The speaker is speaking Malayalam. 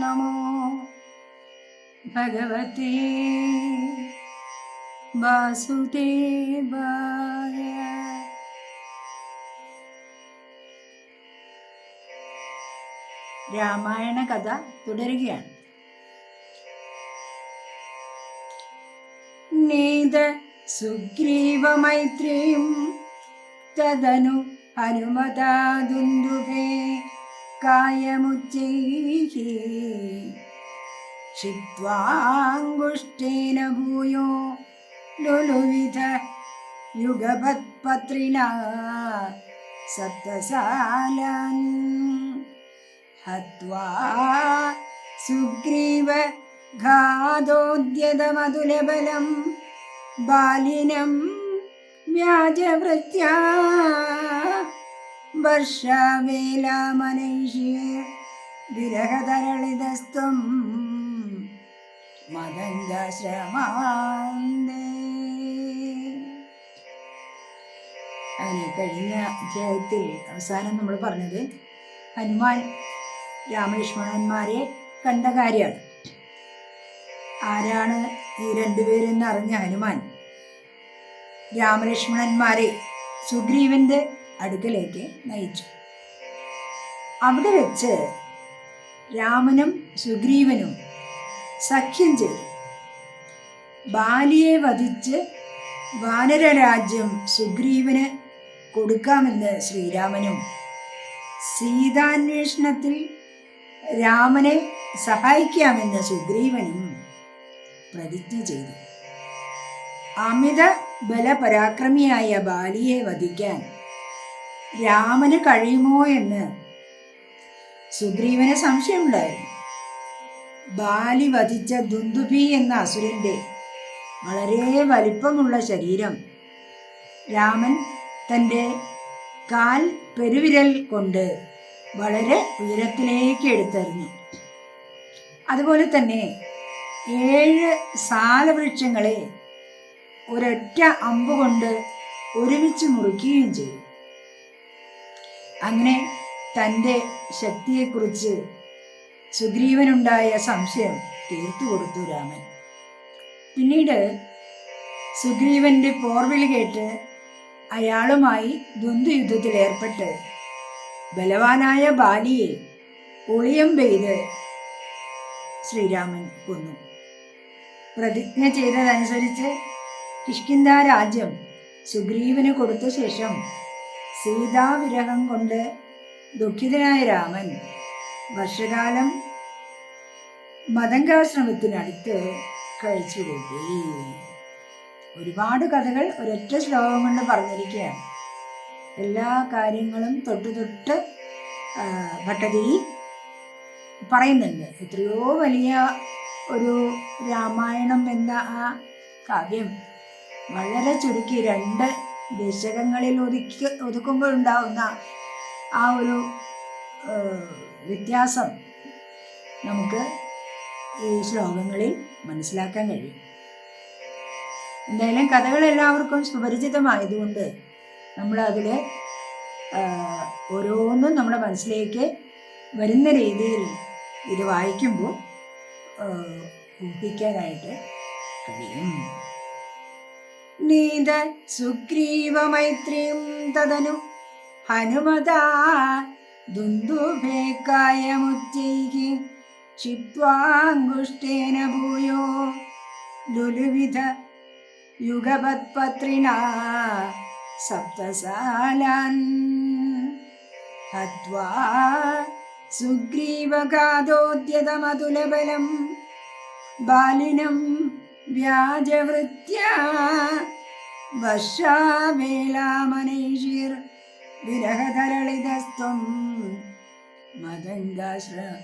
നമോ ഭഗവതേ വാസുദേവായ. രാമായണ കഥ തുടരുകയാണ്. നീത സുഗ്രീവമൈത്രിയും തദനു ഹനുമതാദുന്ദുഭേ കായമുച്ചൈः ക്ഷിത്വാങ്കുഷ്ടേന ഭൂയോ ലുലുവിധ യുഗപത്പത്രിണാ സപ്തസാലാൻ ഹത്വാ സുഗ്രീവ ഘാതോദ്യതമതുലബലം ബാലിനം വ്യാജവൃത്യാ. വർഷവേലാമനൈഷ്യ വിരഹതരളിതസ്ത്വം മദംഗശ്രമാന്തേ അങ്ങനെ കഴിഞ്ഞ അധ്യായത്തിൽ അവസാനം നമ്മൾ പറഞ്ഞത് ഹനുമാൻ രാമലക്ഷ്മണന്മാരെ കണ്ട കാര്യമാണ്. ആരാണ് ഈ രണ്ടുപേരെന്ന് അറിഞ്ഞ ഹനുമാൻ? രാമലക്ഷ്മണന്മാരെ സുഗ്രീവന്റെ അടുക്കലേക്ക് നയിച്ചു. അവിടെ വെച്ച് രാമനും സുഗ്രീവനും സഖ്യം ചെയ്തു. ബാലിയെ വധിച്ച് വാനരരാജ്യം സുഗ്രീവന് കൊടുക്കാമെന്ന് ശ്രീരാമനും സീതാന്വേഷണത്തിൽ രാമനെ സഹായിക്കാമെന്ന് സുഗ്രീവനും പ്രതിജ്ഞ ചെയ്തു. അമിത ബലപരാക്രമിയായ ബാലിയെ വധിക്കാൻ രാമന് കഴിയുമോ എന്ന്? സുഗ്രീവന് സംശയമുണ്ടായിരുന്നു ബാലി വധിച്ച ദുന്ദുഭി എന്ന അസുരന്റെ വളരെ വലിപ്പമുള്ള ശരീരം. രാമൻ തന്റെ കാൽ പെരുവിരൽ കൊണ്ട് വളരെ ഉയരത്തിലേക്ക് എടുത്തെറിഞ്ഞു. അതുപോലെ തന്നെ ഏഴ് സാലവൃക്ഷങ്ങളെ ഒരൊറ്റ അമ്പുകൊണ്ട് ഒരുമിച്ച് മുറിക്കുകയും ചെയ്തു. അങ്ങനെ തന്റെ ശക്തിയെക്കുറിച്ച് സുഗ്രീവനുണ്ടായ സംശയം തീർത്തു കൊടുത്തു രാമൻ. പിന്നീട് സുഗ്രീവന്റെ പോർവിളി കേട്ട് അയാളുമായി ദ്വന്ദ്വയുദ്ധത്തിൽ ഏർപ്പെട്ട് ബലവാനായ ബാലിയെ ഒളിയം പെയ്ത് ശ്രീരാമൻ കൊന്നു. പ്രതിജ്ഞ ചെയ്തതനുസരിച്ച് കിഷ്കിന്ദ രാജ്യം സുഗ്രീവന് കൊടുത്ത ശേഷം സീതാവിരഹം കൊണ്ട് ദുഃഖിതനായ രാമൻ വർഷകാലം മതങ്കാശ്രമത്തിനടുത്ത് കഴിച്ചു കൂട്ടി ഒരുപാട് കഥകൾ ഒരൊറ്റ ശ്ലോകം കൊണ്ട് പറഞ്ഞിരിക്കുകയാണ്. എല്ലാ കാര്യങ്ങളും തൊട്ട് തൊട്ട് ഭട്ടതി പറയുന്നുണ്ട്. എത്രയോ വലിയ ഒരു രാമായണം എന്ന ആ കാവ്യം വളരെ ചുരുക്കി രണ്ട് ദശകങ്ങളിൽ ഒതുക്കി ഒതുക്കുമ്പോഴുണ്ടാവുന്ന ആ ഒരു വ്യത്യാസം നമുക്ക് ഈ ശ്ലോകങ്ങളിൽ മനസ്സിലാക്കാൻ കഴിയും. എന്തായാലും കഥകൾ എല്ലാവർക്കും സുപരിചിതമായതുകൊണ്ട് നമ്മൾ അതിൽ ഓരോന്നും നമ്മുടെ മനസ്സിലേക്ക് വരുന്ന രീതിയിൽ ഇത് വായിക്കുമ്പോൾ ഊഹിക്കാനായിട്ട് കഴിയും. നീത സുഗ്രീവമൈത്രിയും തദനു ഹനുമതാ ദുന്ദുഭേക്കായമുച്ചൈः ക്ഷിപ്വാങ്കുഷ്ടേന ഭൂയോ ലുലുവിധ യുഗപത്പത്രിണാ സപ്തസാലാൻ. ഹത്വാ സുഗ്രീവഘാതോദ്യതമതുലബലം ബാലിനം വ്യാജവൃത്യാ വർഷാവേലാമനൈഷിർ വിരഹതരളിതസ്ത്വം മദംഗാശ്രമാന്തേ